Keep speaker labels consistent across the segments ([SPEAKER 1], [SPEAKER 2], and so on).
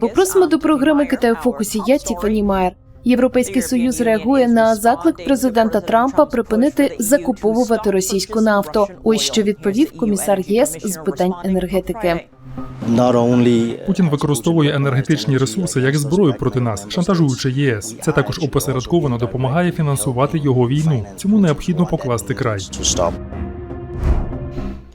[SPEAKER 1] Попросимо до програми Китай в фокусі. Я Тіфані. Майер. Європейський союз реагує на заклик президента Трампа припинити закуповувати російську нафту. Ось що відповів комісар ЄС з питань енергетики.
[SPEAKER 2] Путін використовує енергетичні ресурси як зброю проти нас, шантажуючи ЄС. Це також опосередковано допомагає фінансувати його війну. Цьому необхідно покласти край.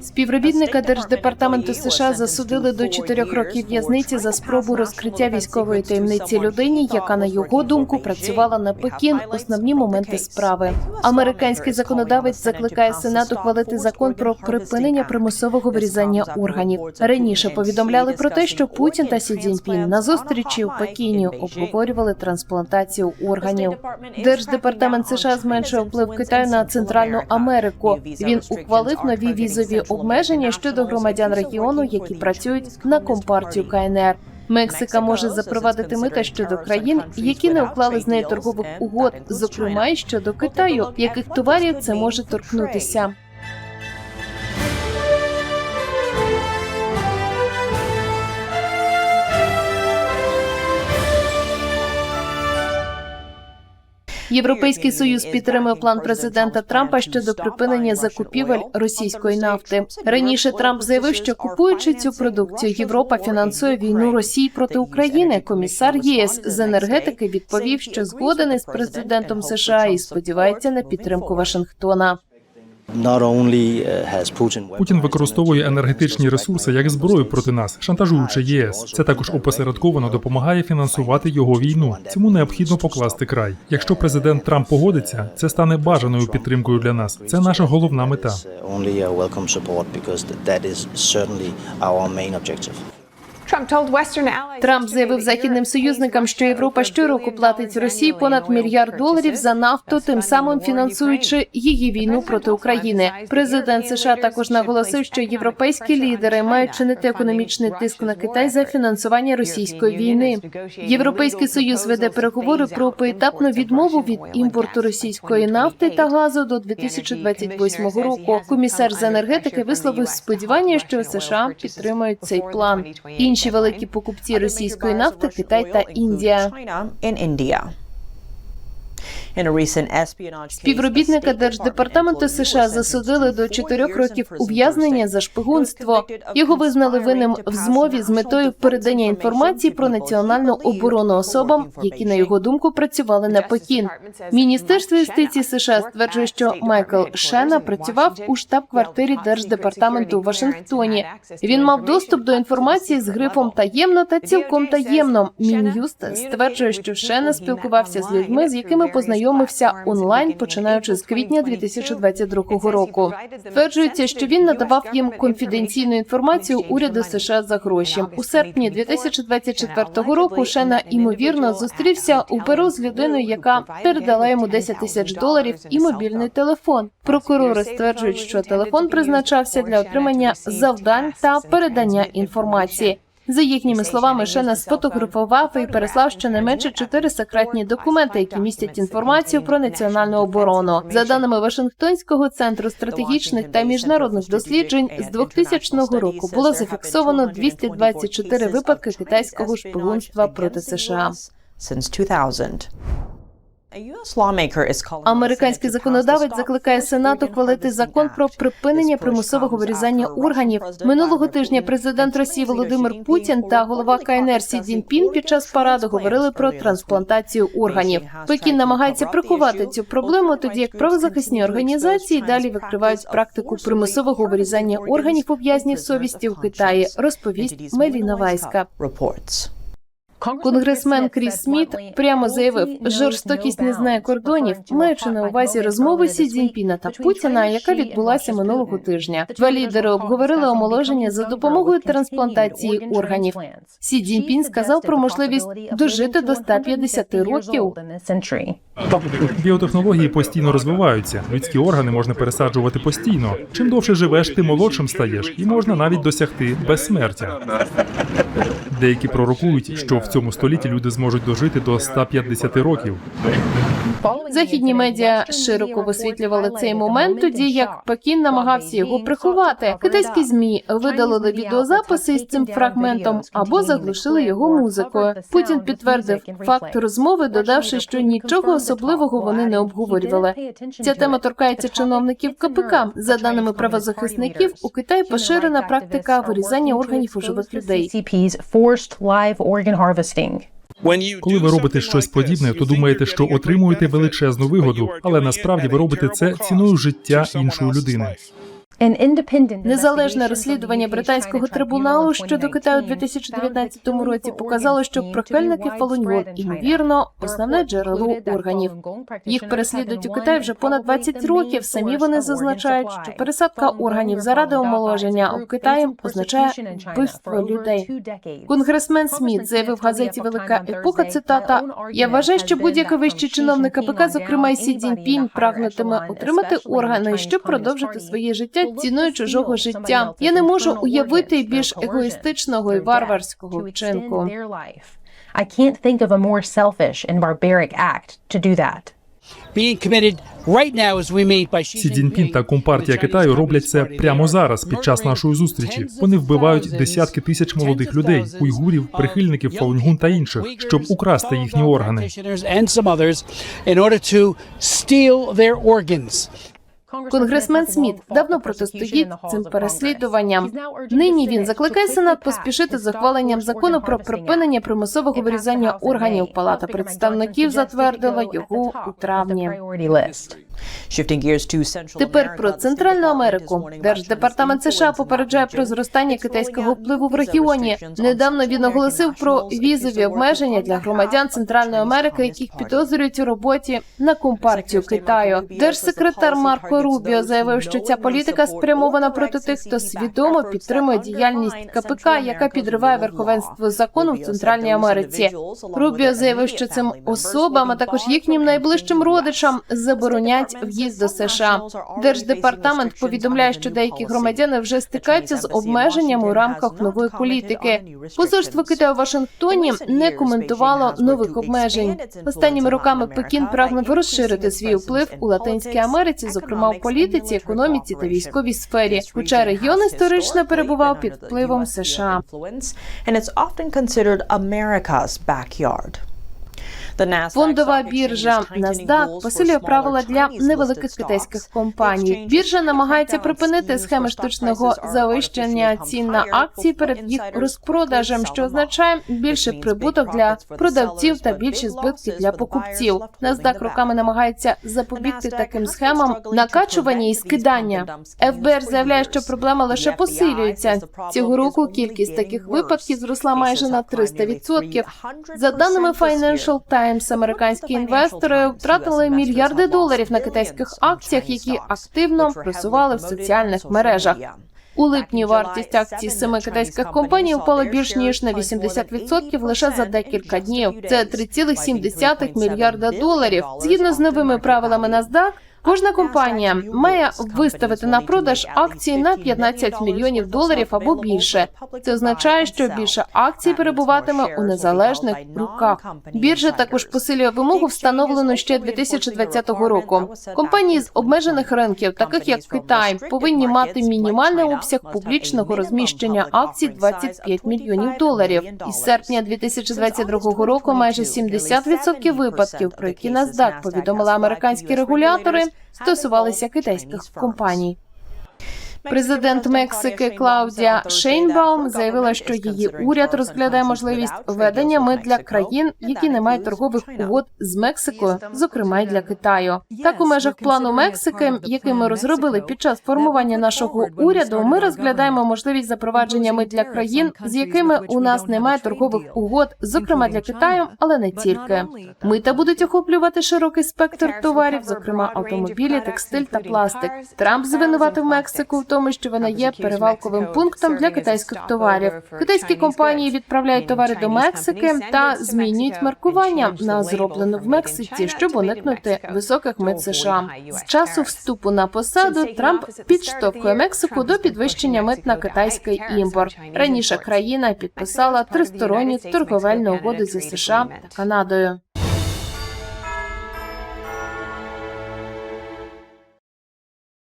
[SPEAKER 1] Співробітника держдепартаменту США засудили до чотирьох років в'язниці за спробу розкриття військової таємниці людині, яка на його думку працювала на Пекін. Основні моменти справи. Американський законодавець закликає Сенат ухвалити закон про припинення примусового вирізання органів. Раніше повідомляли про те, що Путін та Сі Цзіньпін на зустрічі у Пекіні обговорювали трансплантацію органів. Держдепартамент США зменшує вплив Китаю на Центральну Америку. Він ухвалив нові візові обмеження щодо громадян регіону, які працюють на компартію КНР. Мексика може запровадити мита щодо країн, які не уклали з нею торгових угод, зокрема й щодо Китаю, яких товарів це може торкнутися. Європейський союз підтримує план президента Трампа щодо припинення закупівель російської нафти. Раніше Трамп заявив, що купуючи цю продукцію, Європа фінансує війну Росії проти України. Комісар ЄС з енергетики відповів, що згоден із президентом США і сподівається на підтримку Вашингтона.
[SPEAKER 2] Путін використовує енергетичні ресурси як зброю проти нас, шантажуючи ЄС. Це також опосередковано допомагає фінансувати його війну. Цьому необхідно покласти край. Якщо президент Трамп погодиться, це стане бажаною підтримкою для нас. Це наша головна мета.
[SPEAKER 1] Трамп заявив західним союзникам, що Європа щороку платить Росії понад мільярд доларів за нафту, тим самим фінансуючи її війну проти України. Президент США також наголосив, що європейські лідери мають чинити економічний тиск на Китай за фінансування російської війни. Європейський союз веде переговори про поетапну відмову від імпорту російської нафти та газу до 2028 року. Комісар з енергетики висловив сподівання, що США підтримують цей план. Інші великі покупці російської нафти Китай та Індія. Співробітника держдепартаменту США засудили до чотирьох років ув'язнення за шпигунство. Його визнали винним в змові з метою передання інформації про національну оборону особам, які на його думку працювали на Пекін. Міністерство юстиції США стверджує, що Майкл Шена працював у штаб-квартирі держдепартаменту у Вашингтоні. Він мав доступ до інформації з грифом таємно та цілком таємно. Мін'юст стверджує, що Шена спілкувався з людьми, з якими познайомився онлайн, починаючи з квітня 2022 року. Стверджується, що він надавав їм конфіденційну інформацію уряду США за гроші. У серпні 2024 року Шена ймовірно зустрівся у Перу з людиною, яка передала йому 10 тисяч доларів і мобільний телефон. Прокурори стверджують, що телефон призначався для отримання завдань та передання інформації. За їхніми словами, Шена сфотографував і переслав щонайменше чотири секретні документи, які містять інформацію про національну оборону. За даними Вашингтонського центру стратегічних та міжнародних досліджень, з 2000 року було зафіксовано 224 випадки китайського шпигунства проти США. Американський законодавець закликає Сенат ухвалити закон про припинення примусового вирізання органів. Минулого тижня президент Росії Володимир Путін та голова КНР Сі Цзіньпін під час параду говорили про трансплантацію органів. Пекін намагається приховати цю проблему, тоді як правозахисні організації далі викривають практику примусового вирізання органів у в'язнів совісті в Китаї. Розповість Меліна Вайська. Конгресмен Кріс Сміт прямо заявив, жорстокість не знає кордонів, маючи на увазі розмову Сі Цзіньпіна та Путіна, яка відбулася минулого тижня. Два лідери обговорили омоложення за допомогою трансплантації органів. Сі Цзіньпін сказав про можливість дожити до 150 років.
[SPEAKER 2] Біотехнології постійно розвиваються. Людські органи можна пересаджувати постійно. Чим довше живеш, тим молодшим стаєш, і можна навіть досягти безсмертя. Деякі пророкують, що в цьому столітті люди зможуть дожити до 150 років.
[SPEAKER 1] Західні медіа широко висвітлювали цей момент, тоді як Пекін намагався його приховати. Китайські змі видалили відеозаписи із цим фрагментом або заглушили його музикою. Путін підтвердив факт розмови, додавши, що нічого особливого вони не обговорювали. Ця тема торкається чиновників КПК. За даними правозахисників, у Китаї поширена практика вирізання органів у живих людей.
[SPEAKER 2] Коли ви робите щось подібне, то думаєте, що отримуєте величезну вигоду, але насправді ви робите це ціною життя іншої людини.
[SPEAKER 1] Незалежне розслідування британського трибуналу щодо Китаю у 2019 році показало, що прихильники Фалуньгон, ймовірно, основне джерело органів. Їх переслідують у Китаї вже понад 20 років. Самі вони зазначають, що пересадка органів заради омоложення у Китаї означає вбивство людей. Конгресмен Сміт заявив в газеті Велика епоха. Цитата: Я вважаю, що будь-який вищий чиновник КПК, зокрема і Сі Цзіньпінь, прагнутиме отримати органи, щоб продовжити своє життя ціною чужого життя. Я не можу уявити більш егоїстичного і варварського вчинку.
[SPEAKER 3] I can't think of a more selfish and barbaric act to do that.
[SPEAKER 4] being committed right now as we meet by
[SPEAKER 2] Сі Цзіньпін та компартія Китаю роблять це прямо зараз, під час нашої зустрічі. Вони вбивають десятки тисяч молодих людей, уйгурів, прихильників Фалунгун та інших, щоб украсти їхні органи.
[SPEAKER 1] Конгресмен Сміт давно протистоїть цим переслідуванням. Нині він закликає Сенат поспішити з ухваленням закону про припинення примусового вирізання органів. Палата представників затвердила його у травні. Тепер про Центральну Америку. Держдепартамент США попереджає про зростання китайського впливу в регіоні. Недавно він оголосив про візові обмеження для громадян Центральної Америки, яких підозрюють у роботі на компартію Китаю. Держсекретар Марко Рубіо заявив, що ця політика спрямована проти тих, хто свідомо підтримує діяльність КПК, яка підриває верховенство закону в Центральній Америці. Рубіо заявив, що цим особам, а також їхнім найближчим родичам заборонять в'їзд до США. Держдепартамент повідомляє, що деякі громадяни вже стикаються з обмеженнями у рамках нової політики. Посольство Китаю у Вашингтоні не коментувало нових обмежень. Останніми роками Пекін прагнув розширити свій вплив у Латинській Америці, зокрема політиці, економіці та військовій сфері. Хоча регіон історично перебував під впливом США.
[SPEAKER 5] backyard.
[SPEAKER 1] Фондова біржа NASDAQ посилює правила для невеликих китайських компаній. Біржа намагається припинити схеми штучного завищення цін на акції перед їх розпродажем, що означає більший прибуток для продавців та більші збитки для покупців. NASDAQ роками намагається запобігти таким схемам накачування і скидання. ФБР заявляє, що проблема лише посилюється. Цього року кількість таких випадків зросла майже на 300%. За даними Financial Times, американські інвестори втратили мільярди доларів на китайських акціях, які активно просували в соціальних мережах. У липні вартість акцій семи китайських компаній впала більш ніж на 80% лише за декілька днів. Це 3,7 мільярда доларів. Згідно з новими правилами NASDAQ, Кожна компанія має виставити на продаж акції на 15 мільйонів доларів або більше. Це означає, що більше акцій перебуватиме у незалежних руках. Біржа також посилює вимогу, встановлену ще 2020 року. Компанії з обмежених ринків, таких як Китай, повинні мати мінімальний обсяг публічного розміщення акцій 25 мільйонів доларів. Із серпня 2022 року майже 70% випадків, про які NASDAQ повідомили американські регулятори, стосувалися китайських компаній. Президент Мексики Клаудія Шейнбаум заявила, що її уряд розглядає можливість введення мит для країн, які не мають торгових угод з Мексикою, зокрема й для Китаю. Так у межах плану Мексики, який ми розробили під час формування нашого уряду, ми розглядаємо можливість запровадження мит для країн, з якими у нас немає торгових угод, зокрема для Китаю, але не тільки. Мита будуть охоплювати широкий спектр товарів, зокрема автомобілі, текстиль та пластик. Трамп звинуватив Мексику в тому, що вона є перевалковим пунктом для китайських товарів. Китайські компанії відправляють товари до Мексики та змінюють маркування на зроблено в Мексиці, щоб уникнути високих мит США. З часу вступу на посаду Трамп підштовхує Мексику до підвищення мит на китайський імпорт. Раніше країна підписала тристоронні торговельні угоди зі США та Канадою.